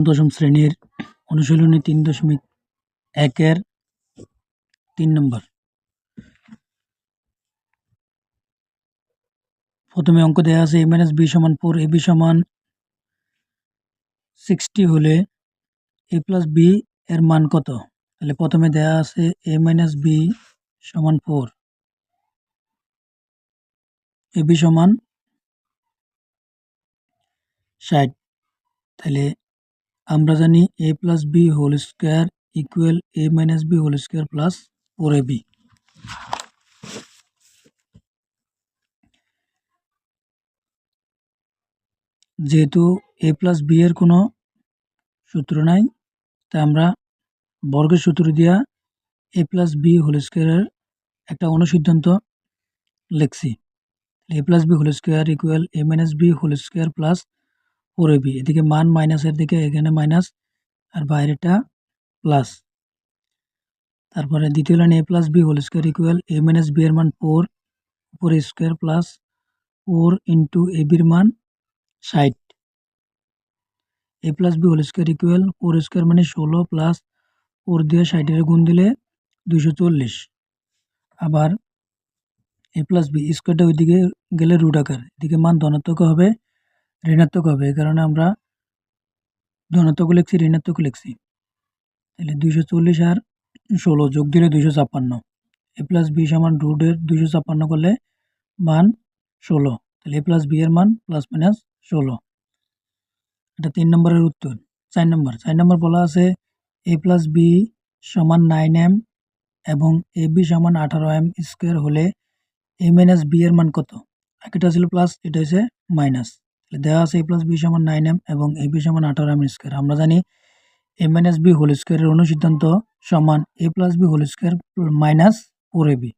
দশম শ্রেণির অনুশীলনী তিন দশমিক একের তিন নম্বর। প্রথমে অঙ্ক দেওয়া আছে এ মাইনাস বি সমান ফোর এ বি সমান সিক্সটি হলে এ প্লাস বি এর মান কত? তাহলে প্রথমে দেওয়া আছে এ মাইনাস বি সমান ফোর এ বি সমান ষাট। তাহলে আমরা জানি A plus B whole square equal A minus B whole square plus four A B যেহেতু এ প্লাস বি এর কোনো সূত্র নাই তাই আমরা বর্গের সূত্র দিয়া এ প্লাস বি হোল স্কোয়ারের একটা অনুসিদ্ধান্ত লিখছি। A plus B whole square equal A minus B whole square plus four B এদিকে মান মাইনাসের দিকে, এখানে মাইনাস আর বাইরেটা প্লাস তারপরে দ্বিতীয় line A plus B whole square equal A minus B এর মান four four square plus four into A বির মান ষাট। A plus B whole square equal four square মানে ষোলো প্লাস ফোর দিয়ে ষাটের গুণ দিলে দুশো চল্লিশ। আবার এ প্লাস বি স্কোয়ারটা ওইদিকে গেলে রুট আকার। এদিকে মান ধনাত্মক হবে ঋণাত্মক হবে, এই কারণে আমরা ধনাত্মক লিখছি, ঋণাত্মক লিখছি। তাহলে দুইশো চল্লিশ আর ষোলো যোগ দিলে দুইশো ছাপ্পান্ন। এ প্লাস বি সমান রুটের দুইশো ছাপ্পান্ন করলে মান ষোলো। তাহলে এ প্লাস বি এর মান প্লাস মাইনাস ষোলো। এটা তিন নম্বরের উত্তর, চার নম্বর। চার নম্বর বলা আছে এ প্লাস বি সমান নাইন এম এবং এ বি সমান আঠারো এম স্কোয়ার হলে এ মাইনাস বি এর মান কত? একটা ছিল প্লাস এটা হচ্ছে মাইনাস দেওয়া আছে এ প্লাস বি সমান নাইন এম এবং এ বি সমান আঠারো এম স্কোয়ার আমরা জানি এ মাইনাস বি হোল স্কোয়ারের অনুসিদ্ধান্ত সমান A plus B whole square minus four A B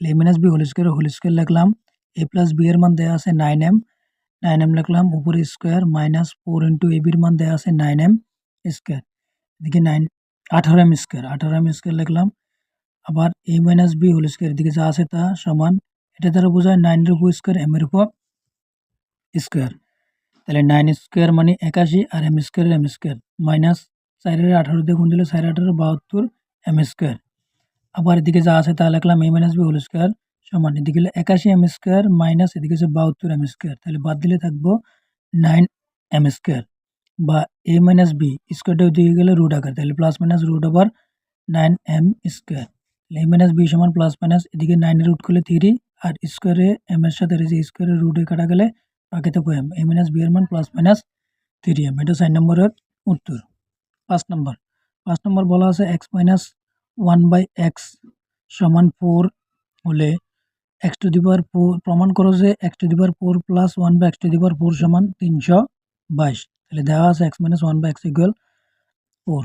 A minus B whole square whole square লিখলাম এ প্লাস বি এর মান দেওয়া আছে নাইন এম নাইন এম লিখলাম, উপরে square minus four into A বির মান দেওয়া আছে নাইন এম স্কোয়ার এদিকে নাইন আঠারো এম স্কোয়ার আঠারো এম স্কোয়ার লিখলাম, আবার A minus B whole square এদিকে যা আছে তা সমান, এটা দ্বারা বোঝায় নাইনের উপর স্কোয়ার এম এর উপর স্কোয়ার তাহলে নাইন স্কোয়ার মানে একাশি আর M square M square minus চারের আঠারো দিয়ে গুণ দিলে চার আঠারো, বাহাত্তর এম স্কোয়ার আবার এদিকে যা আছে তা লিখলাম A minus B whole square সমান। এদিকে একাশি এম স্কোয়ার মাইনাস এদিকে হচ্ছে বাহাত্তর এম স্কোয়ার তাহলে বাদ দিলে থাকব নাইন এম স্কোয়ার বা এ মাইনাস বি স্কোয়ারটা ওইদিকে গেলে রুট আকার। তাহলে plus minus root over nine M square তাহলে এ মাইনাস বি সমান প্লাস মাইনাস এদিকে নাইনের রুট করলে থ্রি আর স্কোয়ারে এম এর সাথে রয়েছে স্কোয়ারের রুটে কাটা গেলে বাকি থাকব এম এ মাইনাস বি এর মান প্লাস মাইনাস থ্রি এম এটা চার নম্বরের উত্তর। পাঁচ নম্বর। পাঁচ নম্বর বলা আছে X minus one by X সমান ফোর হলে X to the power four প্রমাণ করো যে X to the power four plus one by X to the four সমান তিনশো বাইশ। তাহলে দেওয়া আছে X minus one by X equal four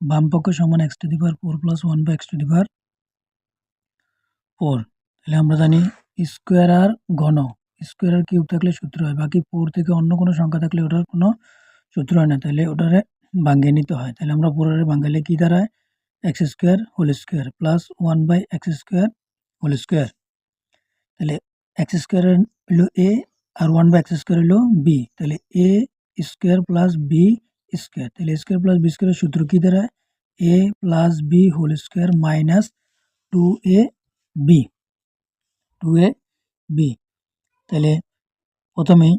বাম পক্ষ সমান X to the power four plus one by X to the power four তাহলে আমরা জানি স্কোয়ার আর ঘন স্কোয়ার আর কিউব থাকলে সূত্র হয়। বাকি ফোর থেকে অন্য কোনো সংখ্যা থাকলে ওটার কোনো সূত্র হয় না। তাহলে ওটারে ভাঙ্গে নিতে হয়। তাহলে আমরা পুরোরে ভাঙ্গালে কী দাঁড়ায়? X square whole square plus one by X square whole square তাহলে এক্স স্কোয়ার হলো এ আর ওয়ান বাই এক্স স্কোয়ার হলো বি তাহলে A square plus B square তাহলে স্কোয়ার প্লাস বি স্কোয়ারের সূত্র কী দাঁড়ায়? A plus B whole square minus two A B two A B তাহলে প্রথমেই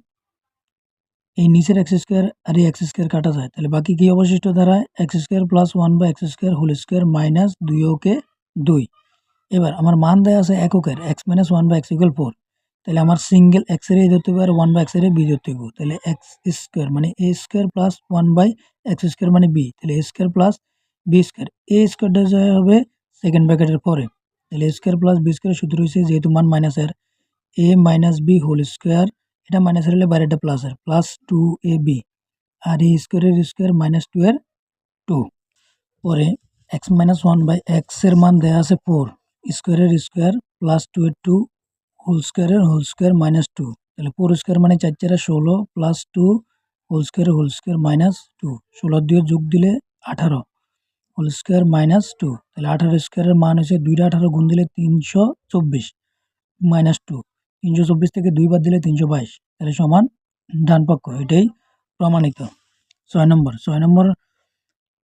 এই নিচের এক্স স্কোয়ার আর এই এক্স স্কোয়ার কাটা যায় তাহলে বাকি কী অবশিষ্ট দাঁড়ায় X square plus one by X square whole square minus দুই ওকে দুই এবার আমার মান দেওয়া আছে এককের X minus one by X equal four তাহলে আমার সিঙ্গেল এক্সের ধরতে হবে আর ওয়ান বাই এক্সের বি ধরতে হবে তাহলে এক্স স্কোয়ার মানে A square plus one by X square মানে বি তাহলে A square plus B square A স্কোয়ারটা যা হবে সেকেন্ড ব্র্যাকেটের পরে তাহলে a square plus b square সূত্র হয়েছে যেহেতু মান মাইনাসের a minus b whole square এটা মাইনাসের হলে বাইরেটা প্লাসের প্লাস টু এ বি আর এই স্কোয়ারের স্কোয়ার মাইনাস টু এর টু পরে এক্স মাইনাস ওয়ান বাই এক্সের মান দেওয়া আছে ফোর স্কোয়ারের স্কোয়ার প্লাস টু এর টু হোল স্কোয়ারের হোল স্কোয়ার মাইনাস টু তাহলে ফোর স্কোয়ার মানে চার চারে ষোলো plus two whole square whole square minus two ষোলো দিয়ে যোগ দিলে আঠারো হোল স্কোয়ার মাইনাস টু তাহলে আঠারো স্কোয়ারের মান হচ্ছে দুইটা আঠারো গুণ দিলে তিনশো চব্বিশ মাইনাস টু তিনশো চব্বিশ থেকে দুই বাদ দিলে তিনশো বাইশ। তাহলে সমান ডান পক্ষ, এটাই প্রমাণিত। ছয় নম্বর ছয় নম্বর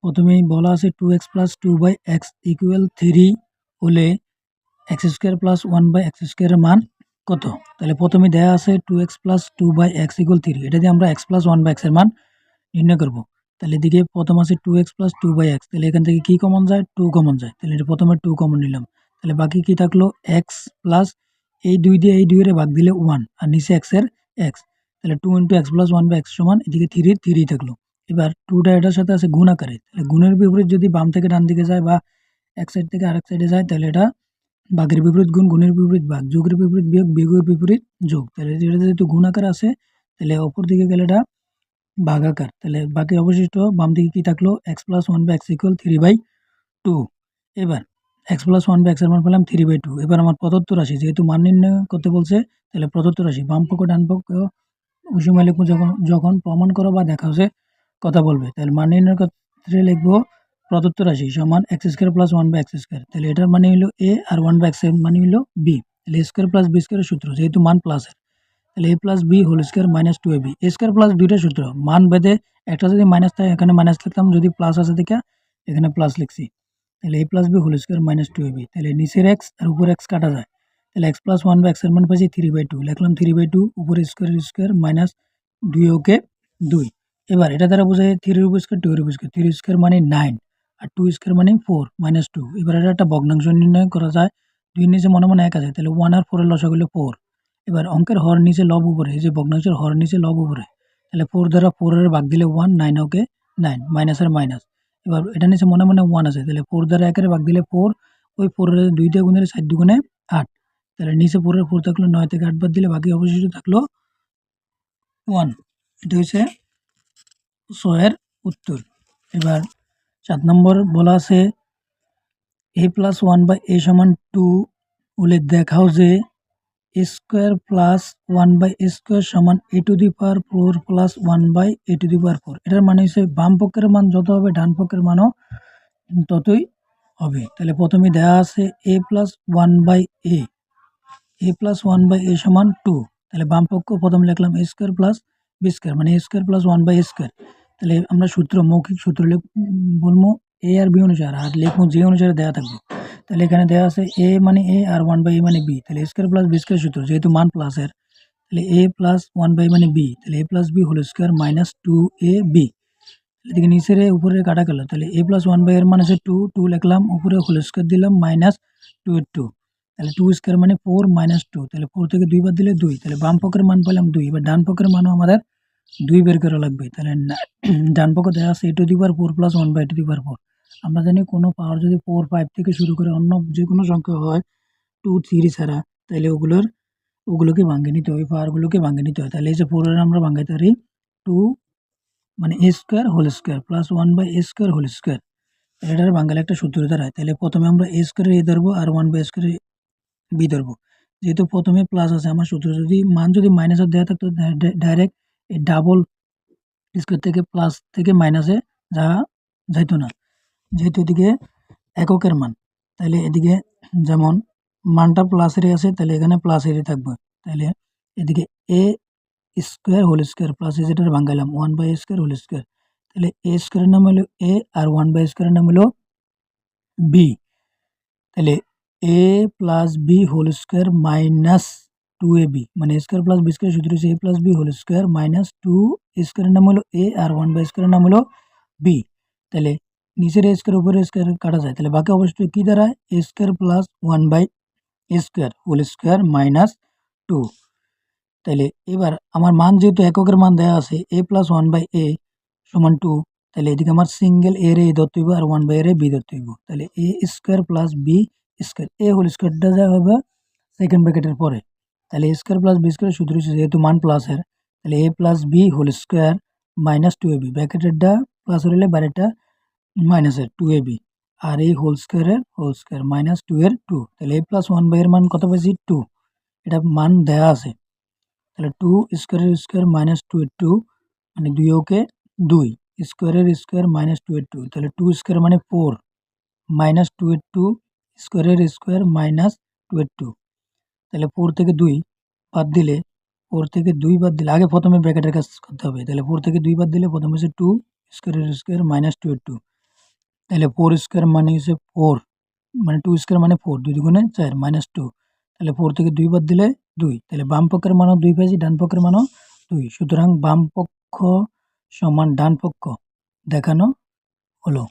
প্রথমেই বলা আছে two x plus two by x equal three হলে x square plus one by x স্কোয়ারের মান কত? তাহলে প্রথমে দেওয়া আছে two x plus two by x equal three এটা দিয়ে আমরা এক্স প্লাস ওয়ান বাই এক্সের মান নির্ণয় করব। তাহলে এদিকে প্রথম আছে two x plus two by x তাহলে এখান থেকে কী কমন যায়? টু কমন যায়। তাহলে এটা প্রথমে টু কমন নিলাম। তাহলে বাকি কী থাকল? এক্স প্লাস এই দুই দিয়ে এই দুইয়ের ভাগ দিলে ওয়ান আর নিচে এক্সের এক্স তাহলে two into x plus one বা এক্স সমান এদিকে থ্রি থ্রি থাকল। এবার টুটা এটার সাথে আছে গুণ আকারে। তাহলে গুণের বিপরীত যদি বাম থেকে ডান দিকে যায় বা এক সাইড থেকে আরেক সাইডে যায়, তাহলে এটা বাঘের বিপরীত গুণ, গুণের বিপরীত বাঘ যোগের বিপরীত বিয়োগ, বিয়োগের বিপরীত যোগ। তাহলে এটা যেহেতু গুণ আকার আছে, তাহলে অপর দিকে গেলে এটা বাঘ আকার। তাহলে বাকি অবশিষ্ট বাম দিকে কী থাকল? এক্স প্লাস ওয়ান বা x equal three by two এবার এক্স প্লাস ওয়ান বাই এক্সের মান পেলাম থ্রি বাই টু এবার আমার প্রদত্ত রাশি যেহেতু মান নির্ণয় করতে বলছে, তাহলে প্রদত্ত রাশি বাম পক্ষ, ডান পক্ষ সময় লিখব যখন যখন প্রমাণ করো বা দেখা হচ্ছে কথা বলবে। তাহলে মান নির্ণয়ের ক্ষেত্রে লিখব প্রদত্ত রাশি সমান x square plus one by x square তাহলে এটার মানে হলো এ আর ওয়ান বাই এক্সের মানে হলো বি তাহলে এ স্কোয়ার প্লাস বি স্কোয়ারের সূত্র যেহেতু মান প্লাসের তাহলে a plus b whole square minus two a b a square plus দুইটা সূত্র। মান বেঁধে একটা যদি মাইনাস থাকে, এখানে মাইনাস লিখতাম, যদি প্লাস আছে দেখে, এখানে প্লাস লিখছি। তাহলে a plus b whole square minus two b তাহলে নিচের এক্স আর উপর এক্স কাটা যায়। তাহলে এক্স প্লাস ওয়ান বাই এক্সের মান পাচ্ছি থ্রি বাই টু লিখলাম থ্রি বাই টু উপরে স্কোয়ার স্কোয়ার মাইনাস দুই ওকে দুই। এবার এটা দ্বারা বোঝায় থ্রি রুপি স্কোয়ার টু রুপি স্কোয়ার থ্রি স্কোয়ার মানে নাইন আর টু স্কোয়ার মানে ফোর মাইনাস টু এবার এটা একটা ভগ্নাংশ নির্ণয় করা যায়। দুই নিচে মনে মনে এক আছে, তাহলে ওয়ান আর ফোরের লসা করলে ফোর এবার অঙ্কের হর নিচে লব উপরে, এই যে ভগ্নাংশের হর নিচে লব উপরে, তাহলে ফোর দ্বারা ফোরের ভাগ দিলে ওয়ান নাইন ওকে নাইন মাইনাসের মাইনাস এবার এটা নিচে মনে মনে ওয়ান আছে, তাহলে ফোর দ্বারা একের ভাগ দিলে ফোর ওই ফোরের দুইটা গুণের চার দুগুণে আট। তাহলে নিচে ফোরের ফোর থাকল নয় থেকে আট বাদ দিলে বাকি অবশিষ্ট থাকল ওয়ান এটা হচ্ছে ছয়ের উত্তর। এবার সাত নম্বর বলা আছে a plus one by a সমান টু বলে দেখাও যে square plus one by square সমান a to the power four plus one by a to the power four. এটার মানে হচ্ছে বাম পক্ষের মান যত হবে, ডান পক্ষের মানও ততই হবে। তাহলে প্রথমে দেওয়া আছে a plus one by a. A plus one by a সমান টু। তাহলে বাম পক্ষ প্রথম লিখলাম a square plus b square মানে a square plus one by square. তাহলে আমরা সূত্র, মৌখিক সূত্র বলব এ আর বি অনুসারে, আর লিখব যে অনুসারে দেওয়া থাকবে। তাহলে এখানে দেওয়া আছে এ মানে এ আর ওয়ান বাই এ মানে বি তাহলে a square plus b square সূত্র, যেহেতু মান প্লাসের তাহলে এ প্লাস ওয়ান বাই মানে বি তাহলে a plus b whole square minus two a b এদিকে নিচের উপরে কাটা গেল। তাহলে এ প্লাস ওয়ান বাই এর মানে আছে টু টু লিখলাম, উপরে হোল স্কোয়ার দিলাম মাইনাস টু এর টু তাহলে টু স্কোয়ার মানে ফোর মাইনাস টু তাহলে ফোর থেকে দুই বাদ দিলে দুই। তাহলে বাম পক্ষের মান পেলাম দুই। এবার ডান পক্ষের মানও আমাদের দুই বের করা লাগবে। তাহলে ডান পক্ষ দেওয়া আছে a to the four plus one by to the power four আমরা জানি কোনো পাওয়ার যদি ফোর ফাইভ থেকে শুরু করে অন্য যে কোনো সংখ্যা হয় টু থ্রি ছাড়া তাহলে ওগুলোর, ওগুলোকে ভাঙে নিতে হয় পাওয়ারগুলোকে ভাঙে নিতে হয়। তাহলে এই যে ফোরের আমরা ভাঙাইতে পারি টু মানে a square whole square plus one by a square whole square এটার বাঙালি একটা সূত্র দাঁড়ায়। তাহলে প্রথমে আমরা এ স্কোয়ারে এ ধরবো আর ওয়ান বাই স্কোয়ারে বি ধরবো। যেহেতু প্রথমে প্লাস আছে, আমার সূত্র যদি, মান যদি মাইনাসের দেওয়া থাকতো ডাইরেক্ট ডাবল স্কোয়ার থেকে প্লাস থেকে মাইনাসে যা যাইতো না। যেহেতু এদিকে এককের মান, তাহলে এদিকে যেমন মানটা প্লাসেরই আছে, তাহলে এখানে প্লাসেরই থাকবে। তাহলে এদিকে a square whole square plus a যেটার ভাঙ্গাইলাম one by square whole square তাহলে এ স্কোয়ারের নাম হলো এ আর ওয়ান বাই স্কোয়ারের নাম হলো বি তাহলে a plus b whole square minus two a b মানে স্কোয়ার প্লাস বি স্কোয়ার সূত্র হচ্ছে a plus b whole square minus two স্কোয়ারের নাম হলো এ আর ওয়ান বাই স্কোয়ারের নাম হলো বি তাহলে নিচের এ স্কোয়ার উপরে স্কোয়ার কাটা যায়। তাহলে বাকি অবশ্যই কী দাঁড়ায়? A square plus one by a square whole square minus two তাহলে এবার আমার মান যেহেতু এককের মান দেওয়া আছে a plus one by a সমান টু তাহলে এদিকে আমার সিঙ্গেল এ রে ধরতে হইব আর ওয়ান বাই এ বি ধরতে হইব। তাহলে a square plus b square a whole স্কোয়ারটা যা হবে সেকেন্ড ব্র্যাকেটের পরে। তাহলে a square plus b square সূত্র হচ্ছে যেহেতু মান প্লাসের তাহলে a plus b whole square minus two a b ব্র্যাকেটেরটা plus হলে বাইরেটা মাইনাসের টু এ বি আর এই হোল স্কোয়ারের হোল স্কোয়ার মাইনাস টু এর টু তাহলে এ প্লাস ওয়ান বাই এর মান কত পাইছি টু এটা মান দেওয়া আছে তাহলে টু স্কোয়ারের স্কোয়ার মাইনাস টু এর টু মানে দুই ওকে দুই স্কোয়ারের স্কোয়ার মাইনাস টু এর টু তাহলে টু স্কোয়ার মানে ফোর মাইনাস টু এর টু স্কোয়ারের স্কোয়ার মাইনাস টু এর টু তাহলে ফোর থেকে দুই বাদ দিলে ফোর থেকে দুই বাদ দিলে আগে প্রথমে ব্র্যাকেটের কাজ করতে হবে তাহলে ফোর থেকে দুই বাদ দিলে প্রথমে হচ্ছে টু স্কোয়ারের স্কোয়ার মাইনাস টু এর টু তাহলে ফোর স্কোয়ার মানে হচ্ছে ফোর মানে টু স্কোয়ার মানে ফোর দুই দুগুণে চার মাইনাস টু তাহলে ফোর থেকে দুই বাদ দিলে দুই। তাহলে বাম পক্ষের মানও দুই পেয়েছি, ডান পক্ষের মানও দুই। সুতরাং বাম পক্ষ সমান ডান পক্ষ। দেখানো হলো।